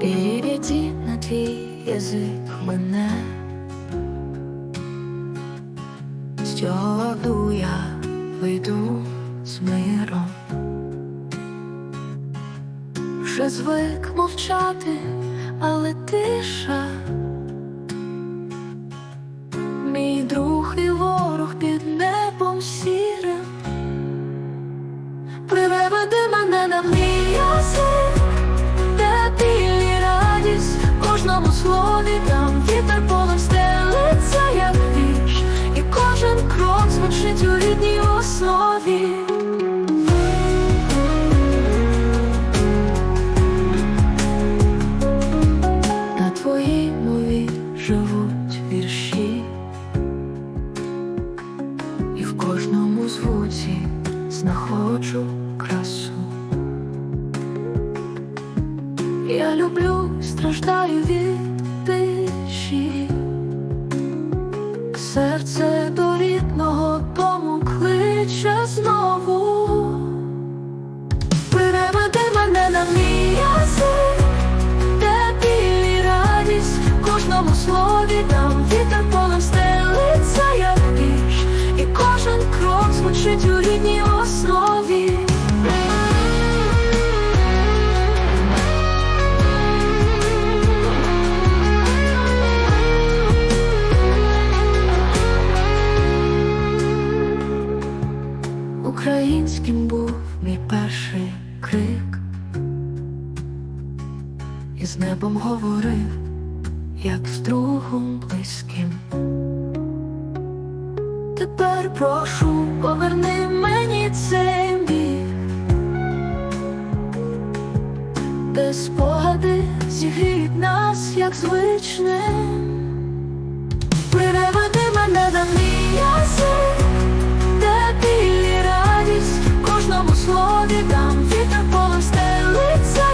Переведи на твій язик мене, з цього аду я вийду з миром, вже звик мовчати, але тиша. Основі. На твоїй мові живуть вірші, і в кожному звуці знаходжу красу. Я люблю, страждаю від крок у рідній основі. Українським був мій перший крик, і з небом говорив, як з другом близьким. Тепер прошу, поверни мені цей біг Де спогади зігріють нас, як звичне. Приведи мене до мій де білі радість в кожному слові там вітер полем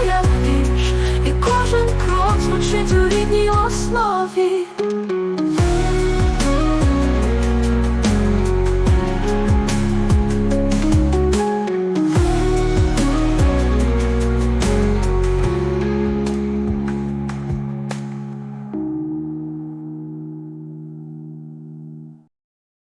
як віч, і кожен крок звучить у рідній основі.